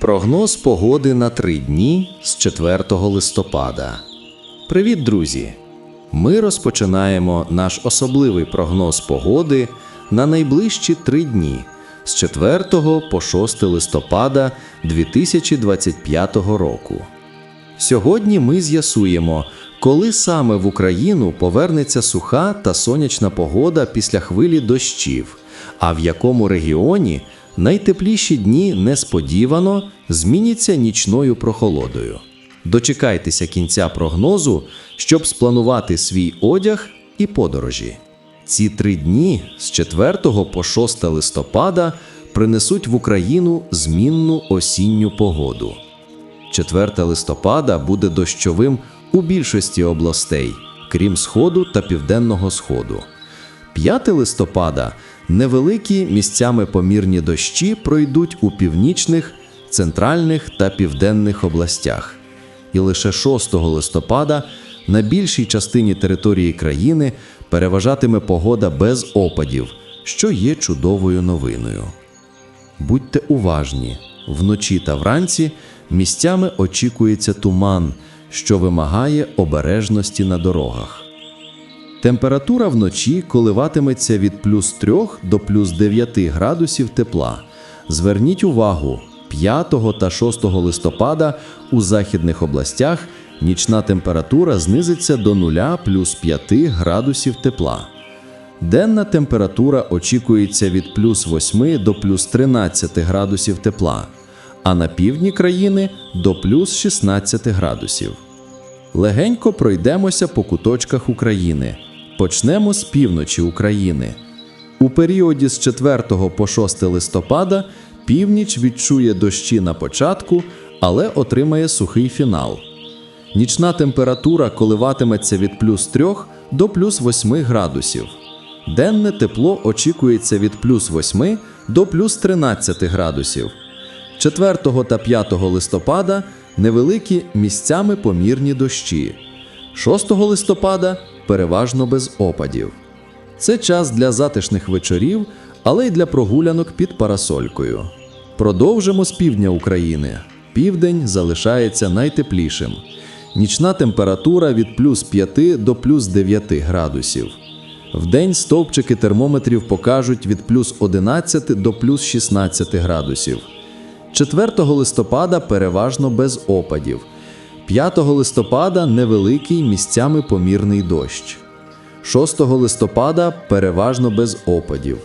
Прогноз погоди на три дні з 4 листопада. Привіт, друзі! Ми розпочинаємо наш особливий прогноз погоди на найближчі три дні з 4 по 6 листопада 2025 року. Сьогодні ми з'ясуємо, коли саме в Україну повернеться суха та сонячна погода після хвилі дощів, а в якому регіоні найтепліші дні несподівано зміняться нічною прохолодою. Дочекайтеся кінця прогнозу, щоб спланувати свій одяг і подорожі. Ці три дні з 4 по 6 листопада принесуть в Україну змінну осінню погоду. 4 листопада буде дощовим у більшості областей, крім Сходу та Південного Сходу. 5 листопада невеликі місцями помірні дощі пройдуть у північних, центральних та південних областях. І лише 6 листопада на більшій частині території країни переважатиме погода без опадів, що є чудовою новиною. Будьте уважні, вночі та вранці місцями очікується туман, що вимагає обережності на дорогах. Температура вночі коливатиметься від плюс 3 до плюс 9 градусів тепла. Зверніть увагу, 5 та 6 листопада у західних областях нічна температура знизиться до 0 плюс 5 градусів тепла. Денна температура очікується від плюс 8 до плюс 13 градусів тепла, а на півдні країни до плюс 16 градусів. Легенько пройдемося по куточках України. Почнемо з півночі України. У періоді з 4 по 6 листопада північ відчує дощі на початку, але отримає сухий фінал. Нічна температура коливатиметься від плюс 3 до плюс 8 градусів. Денне тепло очікується від плюс 8 до плюс 13 градусів. 4 та 5 листопада невеликі місцями помірні дощі. 6 листопада переважно без опадів. Це час для затишних вечорів, але й для прогулянок під парасолькою. Продовжимо з півдня України. Південь залишається найтеплішим. Нічна температура від плюс 5 до плюс 9 градусів. Вдень стовпчики термометрів покажуть від плюс 11 до плюс 16 градусів. 4 листопада переважно без опадів. 5 листопада невеликий місцями помірний дощ. 6 листопада переважно без опадів.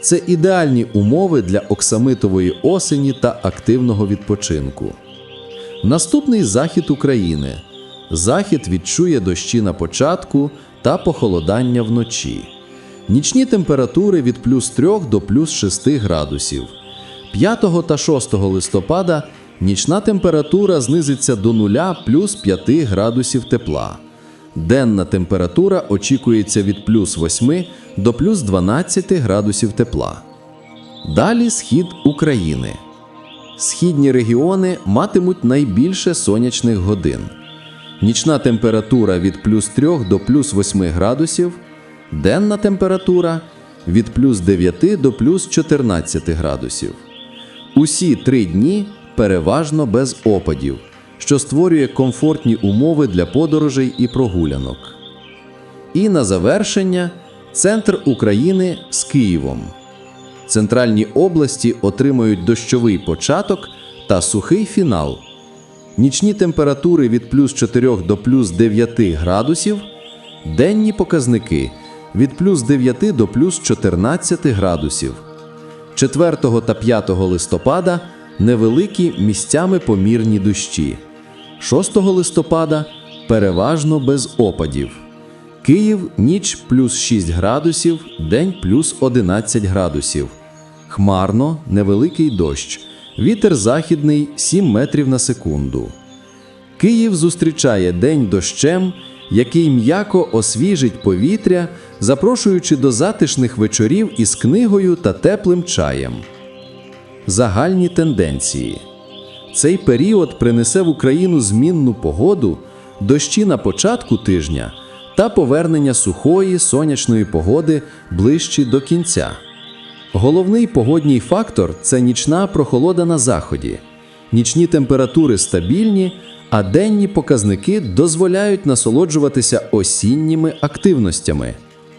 Це ідеальні умови для оксамитової осені та активного відпочинку. Наступний захід України. Захід відчує дощі на початку та похолодання вночі. Нічні температури від плюс 3 до плюс 6 градусів. 5 та 6 листопада нічна температура знизиться до 0 плюс 5 градусів тепла. Денна температура очікується від плюс 8 до плюс 12 градусів тепла. Далі схід України. Східні регіони матимуть найбільше сонячних годин. Нічна температура від плюс 3 до плюс 8 градусів, денна температура від плюс 9 до плюс 14 градусів. Усі три дні переважно без опадів, що створює комфортні умови для подорожей і прогулянок. І на завершення центр України з Києвом. Центральні області отримають дощовий початок та сухий фінал. Нічні температури від плюс 4 до плюс 9 градусів, денні показники від плюс 9 до плюс 14 градусів. 4 та 5 листопада невеликі місцями помірні дощі. 6 листопада переважно без опадів. Київ ніч плюс 6 градусів, день плюс 11 градусів. Хмарно, невеликий дощ. Вітер західний 7 метрів на секунду. Київ зустрічає день дощем, який м'яко освіжить повітря, запрошуючи до затишних вечорів із книгою та теплим чаєм. Загальні тенденції. Цей період принесе в Україну змінну погоду, дощі на початку тижня та повернення сухої сонячної погоди ближче до кінця. Головний погодній фактор це нічна прохолода на заході. Нічні температури стабільні, а денні показники дозволяють насолоджуватися осінніми активностями.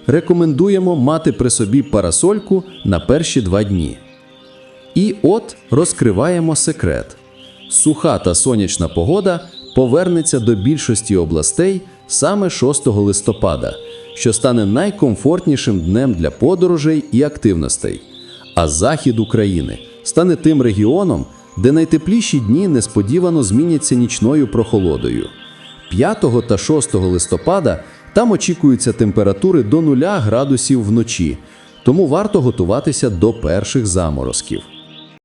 Рекомендуємо мати при собі парасольку на перші два дні. І от розкриваємо секрет. Суха та сонячна погода повернеться до більшості областей саме 6 листопада, що стане найкомфортнішим днем для подорожей і активностей. А захід України стане тим регіоном, де найтепліші дні несподівано зміняться нічною прохолодою. 5 та 6 листопада там очікуються температури до 0 градусів вночі, тому варто готуватися до перших заморозків.